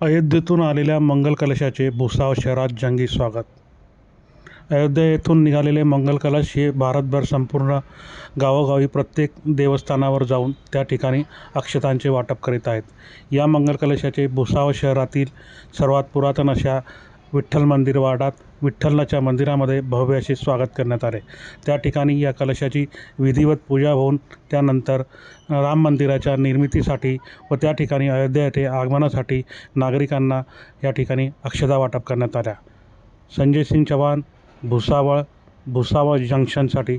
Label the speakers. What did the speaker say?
Speaker 1: अयोध्येतून आलेल्या मंगल कलशाचे शहरात जंगी स्वागत. अयोध्या येथून निघालेले मंगल कलश हे भारतभर संपूर्ण गावोगावी प्रत्येक देवस्थानावर जाऊन त्या ठिकाणी अक्षतांचे वाटप करीत आहेत. या मंगल कलशाचे शहरातील सर्वात पुरातन अशा विठ्ठल मंदिर वाडात विठ्ठलाच्या मंदिरामध्ये भव्य असे स्वागत करण्यात आले. त्या ठिकाणी या कलशाची विधिवत पूजा होऊन त्यानंतर राम मंदिराच्या निर्मितीसाठी व त्या ठिकाणी अयोध्या येथे आगमनासाठी नागरिकांना या ठिकाणी अक्षता वाटप करण्यात आल्या. संजय सिंग चव्हाण भुसावळ भुसावळ जंक्शनसाठी